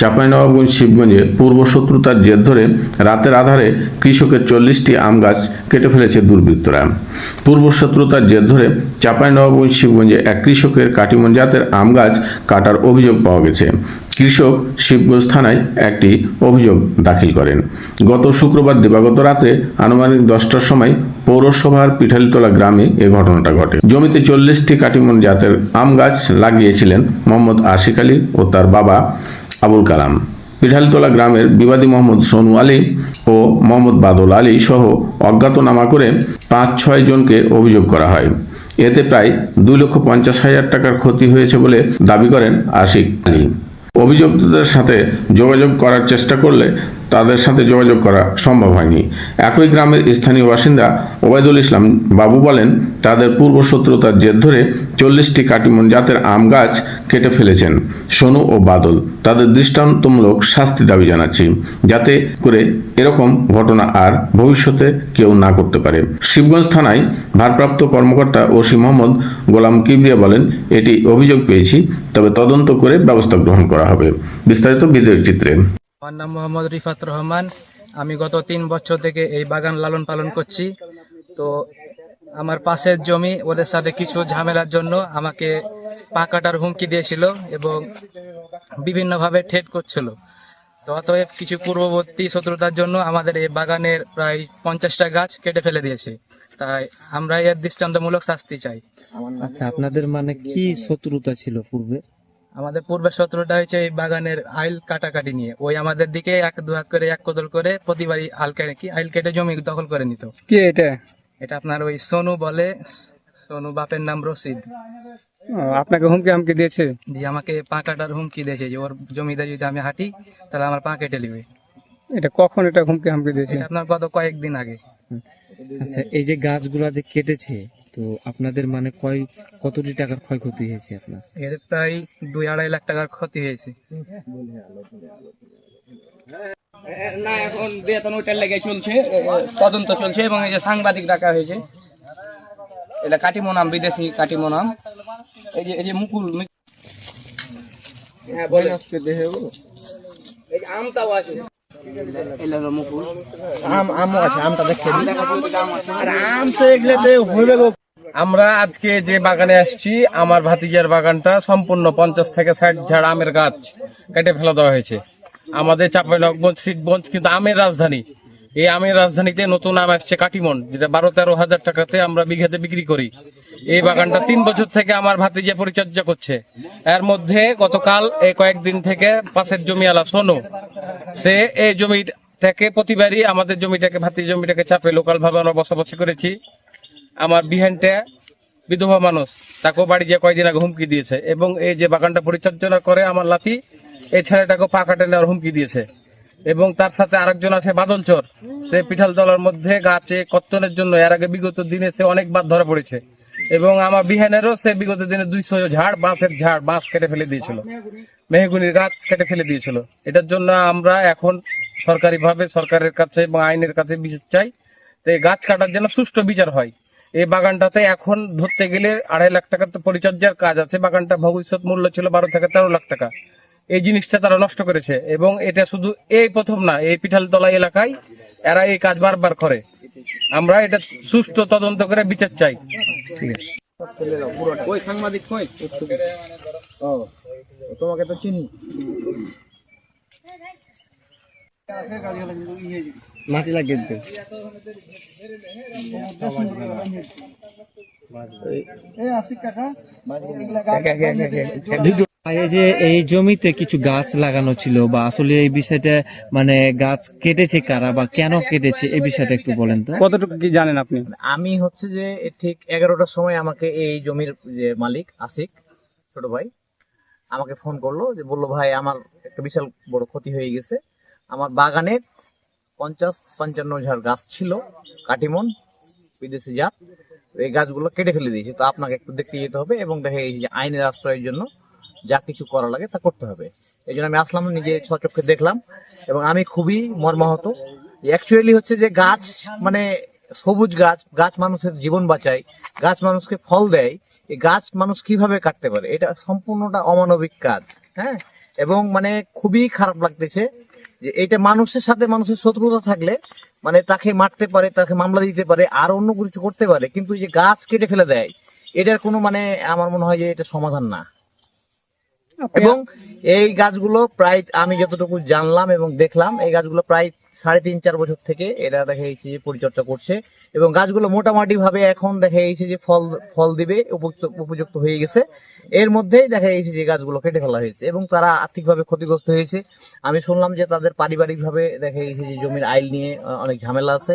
চাঁপাইনবাবগঞ্জ শিবগঞ্জে পূর্ব শত্রুতার জের ধরে রাতের আধারে কৃষকের চল্লিশটি আম গাছ কেটে ফেলেছে দুর্বৃত্তরা। পূর্ব শত্রুতার জের ধরে চাঁপাইনবাবগঞ্জ শিবগঞ্জে এক কৃষকের কাটিমন জাতের আম গাছ কাটার অভিযোগ পাওয়া গেছে। কৃষক শিবগঞ্জ থানায় একটি অভিযোগ দাখিল করেন। গত শুক্রবার দিবাগত রাতে আনুমানিক দশটার সময় পৌরসভার পিঠালিতলা গ্রামে এ ঘটনাটা ঘটে। জমিতে চল্লিশটি কাটিমন জাতের আম গাছ লাগিয়েছিলেন মোহাম্মদ আশিক আলী ও তার বাবা আবুল কালাম। পিঠালতলা গ্রামের বিবাদী মোহাম্মদ সোনু আলী ও মোহাম্মদ বাদল আলী সহ অজ্ঞাতনামা করে পাঁচ, ছয় জনকে অভিযোগ করা হয়। এতে প্রায় দুই লক্ষ পঞ্চাশ হাজার টাকার ক্ষতি হয়েছে বলে দাবি করেন আশিক আলী। অভিযুক্তদের সাথে যোগাযোগ করার চেষ্টা করলে তাদের সাথে যোগাযোগ করা সম্ভব হয়নি। একই গ্রামের স্থানীয় বাসিন্দা ওবায়দুল ইসলাম বাবু বলেন, তাদের পূর্ব শত্রুতার জের ধরে চল্লিশটি কাটিমন জাতের আম গাছ কেটে ফেলেছেন সোনু ও বাদল। তাদের দৃষ্টান্তমূলক শাস্তি দাবি জানাচ্ছি, যাতে করে এরকম ঘটনা আর ভবিষ্যতে কেউ না করতে পারে। শিবগঞ্জ থানায় ভারপ্রাপ্ত কর্মকর্তা ওসি মোহাম্মদ গোলাম কিবরিয়া বলেন, এটি অভিযোগ পেয়েছি, তবে তদন্ত করে ব্যবস্থা গ্রহণ করা হবে। বিস্তারিত ভিডিওর চিত্রে। আমার নাম মোহাম্মদ রিফাত রহমান। আমি গত তিন বছর থেকে এই বাগান লালন পালন করছি। তো আমার পাশের জমি, ওদের সাথে কিছু ঝামেলার জন্য আমাকে পা কাটার হুমকি দিয়েছিল এবং বিভিন্নভাবে ঠেট করছিল। তো অতএব কিছু পূর্ববর্তী শত্রুতার জন্য আমাদের এই বাগানের প্রায় পঞ্চাশটা গাছ কেটে ফেলে দিয়েছে। তাই আমরা এর দৃষ্টান্তমূলক শাস্তি চাই। আচ্ছা আপনাদের মানে কি শত্রুতা ছিল পূর্বে? আমাদের পূর্বে শত্রুটা হয়েছে এই বাগানের আইল কাটাকাটি নিয়ে। ওই আমাদের দিকে এক দু হাত করে এক কোদল করে প্রতিবারই আল কেটে কি? আইল কেটে জমি দখল করে নিত। কে এটা? এটা আপনার ওই সোনু বলে সোনু বাপের নাম রশিদ। আপনাকে হুমকি হামকি দিয়েছে? দিয়ে আমাকে পা কাটার হুমকি দিয়েছে যে ওর জমিতে যদি আমি হাঁটি তাহলে আমার পা কেটে নিবে। এটা কখন এটা হুমকি হামকি দিয়েছে? আপনার গত কয়েকদিন আগে। আচ্ছা এই যে গাছগুলা যে কেটেছে তো আপনাদের মানে কয় কতটি টাকার ক্ষয়ক্ষতি হয়েছে আপনার? এর প্রায় দুই আড়াই লাখ টাকার ক্ষতি হয়েছে। না এখন বেতন ওইটার লেগে চলছে তদন্ত চলছে এবং এই যে সাংবাদিক ডাকা হয়েছে এটা কাটিমোনাম বিদেশি কাটিমোনাম। এই যে এই যে মুকুল হ্যাঁ বলে এই যে আমটাও আছে। এই হলো মুকুল। আমরা আজকে যে বাগানে আসছি, আমার ভাতিজার বাগানটা সম্পূর্ণ পঞ্চাশ থেকে ষাট ঝাড় আমের গাছ কেটে ফেলা দেওয়া হয়েছে। আমাদের চাঁপাইনগঞ্জ শিখগঞ্জ কিন্তু আমের রাজধানী। এই আমের রাজধানীতে নতুন আম আসছে কাটিমন, যেটা বারো তেরো হাজার টাকাতে আমরা বিঘাতে বিক্রি করি। এই বাগানটা তিন বছর থেকে আমার ভাতিজা পরিচর্যা করছে। এর মধ্যে গতকাল এই কয়েকদিন থেকে পাশের জমিওয়ালা সোনু, সে এই জমি থেকে প্রতিবারই আমাদের জমিটাকে ভাতি জমিটাকে চাপে লোকাল ভাবে আমরা বসবাস করেছি। আমার বিহানটা বিধবা মানুষ। তাকেও বাড়ি গিয়ে কয়েকদিন আগে হুমকি দিয়েছে। এবং এই যে বাগানটা পরিচর্যা করে আমার লাতি, এই ছেলেটাকে পা কাটে নেওয়ার হুমকি দিয়েছে। এবং তার সাথে আরেকজন আছে বাদল চোর। সে পিঠাল তলার মধ্যে গাছে কত্তনের জন্য, এর আগে বিগত দিনে সে অনেকবার ধরা পড়েছে। এবং আমার বিহানেরও সে বিগত দিনে দুইশো ঝাড়, বাঁশের ঝাড়, বাঁশ কেটে ফেলে দিয়েছিল। মেহগুনির গাছ কেটে ফেলে দিয়েছিল। এটার জন্য আমরা এখন সরকারিভাবে, সরকারের কাছে এবং আইনের কাছে বিচার চাই। তো এই গাছ কাটার জন্য সুষ্ঠু বিচার হয়। এই বাগানটাতে এখন ধরতে গেলে আড়াই লাখ টাকার তো পরিচর্যার কাজ আছে। বাগানটা ভবিষ্যৎ মূল্য ছিল বারো থেকে তেরো লাখ টাকা। এই জিনিসটা তারা নষ্ট করেছে এবং এটা শুধু এই প্রথম না, এই পিঠালতলা এলাকায় এরা এই কাজ বারবার করে। আমরা এটা সুষ্ঠু তদন্ত করে বিচার চাই। ঠিক আছে। মাটি লাগিয়ে দিতে। এই যে এই জমিতে কিছু গাছ লাগানো ছিল বা আসলে এই বিষয়টা মানে গাছ কেটেছে কারা বা কেন কেটেছে এই বিষয়টা একটু বলেন তো। কতটুকু কি জানেন আপনি? আমি হচ্ছে যে ঠিক এগারোটার সময় আমাকে এই জমির যে মালিক আসিক ছোট ভাই আমাকে ফোন করল যে বলল ভাই আমার একটা বিশাল বড় ক্ষতি হয়ে গেছে। আমার বাগানে পঞ্চাশ পঞ্চান্ন ঝাড় গাছ ছিল, কাটিমন, বিদেশি জাত এই গাছগুলো কেটে ফেলে দিয়েছে। তো আপনাকে একটু দেখতে যেতে হবে এবং দেখে এই যে আইনের আশ্রয়ের জন্য যা কিছু করা লাগে তা করতে হবে। এই জন্য আমি আসলাম, নিজে সচক্ষে দেখলাম এবং আমি খুবই মর্মাহত। অ্যাকচুয়ালি হচ্ছে যে গাছ মানে সবুজ গাছ গাছ মানুষের জীবন বাঁচায়, গাছ মানুষকে ফল দেয়, এই গাছ মানুষ কীভাবে কাটতে পারে? এটা সম্পূর্ণটা অমানবিক কাজ হ্যাঁ? এবং মানে খুবই খারাপ লাগতেছে যে এটা মানুষের সাথে মানুষের শত্রুতা থাকলে মানে তাকে মারতে পারে তাকে মামলা দিতে পারে আর অন্য কিছু করতে পারে কিন্তু এই যে গাছ কেটে ফেলে দেয় এটার কোনো মানে আমার মনে হয় যে এটা সমাধান না। এবং এই গাছগুলো প্রায় আমি যতটুকু জানলাম এবং দেখলাম এই গাছগুলো প্রায় সাড়ে তিন চার বছর থেকে এরা দেখা গেছে যে পরিচর্যা করছে। এবং গাছগুলো মোটামুটি ভাবে এখন দেখা যাচ্ছে যে ফল ফল দিবে উপযুক্ত উপযুক্ত হয়ে গেছে। এর মধ্যেই দেখা যাচ্ছে যে গাছগুলো কেটে ফেলা হয়েছে এবং তারা আর্থিকভাবে ক্ষতিগ্রস্ত হয়েছে। আমি শুনলাম যে তাদের পারিবারিকভাবে দেখা গেছে যে জমির আইল নিয়ে অনেক ঝামেলা আছে।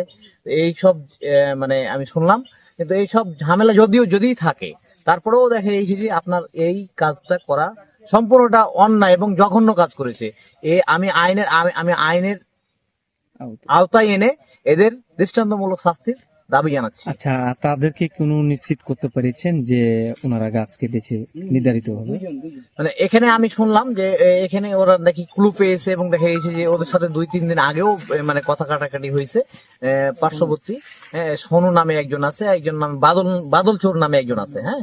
এই সব মানে আমি শুনলাম কিন্তু এই সব ঝামেলা যদিও যদি থাকে তারপরেও দেখা যাচ্ছে যে আপনার এই কাজটা করা সম্পূর্ণটা অন্যায় এবং জঘন্য কাজ করেছে। এ আমি আইনের আমি আইনের আওতায় এনে এদের দৃষ্টান্তমূলক শাস্তির দাবি জানাচ্ছি। আচ্ছা তাদেরকে কোনো নিশ্চিত করতে পেরেছেন যে ওনারা গাছ কেটেছে নির্ধারিত ভাবে? মানে এখানে আমি শুনলাম যে এখানে ওরা নাকি ক্লু পেয়েছে এবং দেখা গেছে যে ওদের সাথে দুই তিন দিন আগেও মানে কথা কাটাকাটি হয়েছে। পার্শ্ববর্তী সোনু নামে একজন আছে একজন নাম বাদল বাদল চোর নামে একজন আছে হ্যাঁ?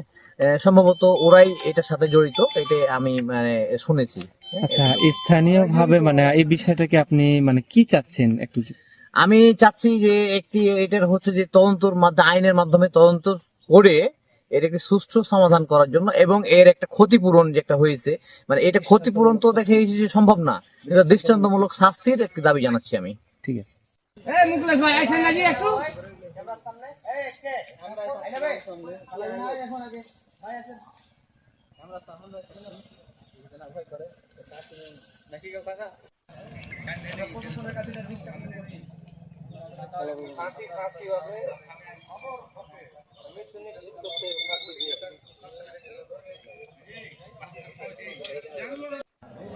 সম্ভবত ওরাই এটার সাথে জড়িত এটা আমি মানে শুনেছি। আচ্ছা স্থানীয় ভাবে মানে এই বিষয়টাকে আপনি মানে কি চাচ্ছেন একটু? আমি চাচ্ছি যে একটি এটার হচ্ছে যে তদন্তর মাধ্যমে আইনের মাধ্যমে তদন্ত করে এর একটি সুষ্ঠু সমাধান করার জন্য এবং এর একটা ক্ষতিপূরণ যে একটা হয়েছে মানে এটা ক্ষতিপূরণ তো দেখে যে সম্ভব না। এটা দৃষ্টান্তমূলক শাস্তির একটি দাবি জানাচ্ছি আমি। ঠিক আছে।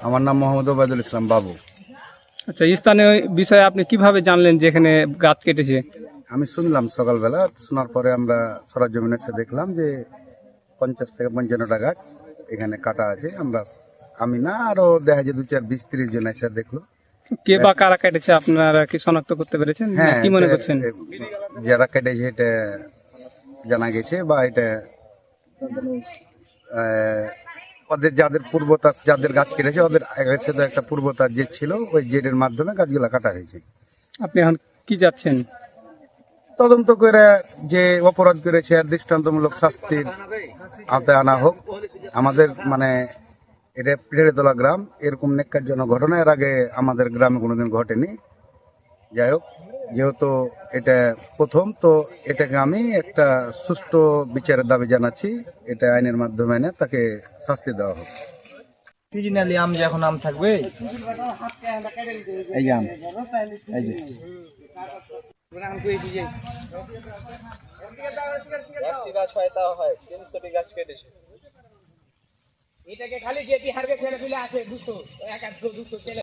আমার নাম মোহাম্মদ ওবায়দুল ইসলাম বাবু। আচ্ছা স্থানীয় বিষয়ে আপনি কীভাবে জানলেন যে এখানে গাছ কেটেছে? আমি শুনলাম সকালবেলা শোনার পরে আমরা সরজমিনে এসে দেখলাম যে পঞ্চাশ থেকে পঞ্চান্নটা গাছ এখানে কাটা আছে। আমরা আমি না আরও দেখা যায় দু চার বিশ ত্রিশ জন এসে দেখল। কে বা কারা কেটেছে? আপনারা কি শনাক্ত করতে পেরেছেন? হ্যাঁ কি মনে করছেন? যারা কেটেছে এটা জানা গেছে বা এটা ওদের যাদের পূর্বতা যাদের গাছ কেটেছে ওদের আগের সাথে একটা পূর্বতার জেদ ছিল ওই জেডের মাধ্যমে গাছগুলা কাটা হয়েছে। আপনি এখন কি যাচ্ছেন? তদন্ত করে যে অপরাধ করেছে আর দৃষ্টান্তমূলক শাস্তির আওতায় আনা হোক। আমাদের মানে এটা পিঠেরতলা গ্রাম এরকম নেকার নেককারজনক ঘটনা। এর আগে আমাদের গ্রামে কোনোদিন ঘটেনি। যাই হোক যেহেতু এটা প্রথম তো এটাকে আমি একটা সুষ্ঠু বিচারের দাবি জানাচ্ছি। এটা আইনের মাধ্যমে এনে তাকে শাস্তি দেওয়া হোক। অরিজিনালি আম যে এখন আম থাকবে? এই আম। এই যে। এটাকে খালি যেটি হারবে ছেলে ফেলে আছে দুশো এক এক দুশো ছেলে।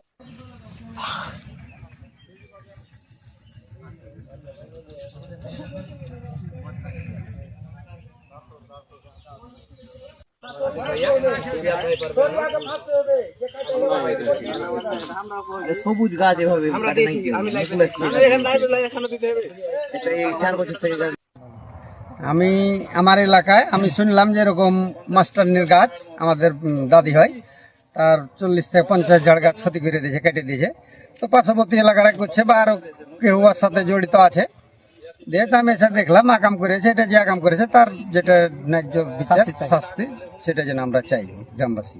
সবুজ গাছ এভাবে কাটে নাই কেউ। এটা এই চার বছর থেকে গাছ আমি আমার এলাকায় আমি শুনলাম যে এরকম মাস্টারনির গাছ আমাদের দাদি হয়। তার চল্লিশ থেকে পঞ্চাশ ঝাড় গাছ ক্ষতি করে দিয়েছে কেটে দিয়েছে। তো পার্শ্ববর্তী এলাকার করছে বা আরও কেউ ওর সাথে জড়িত আছে। যেহেতু আমি এসে দেখলাম আকাম করেছে এটা যে আকাম করেছে তার যেটা ন্যায্য বিচার শাস্তি সেটা যেন আমরা চাই গ্রামবাসী।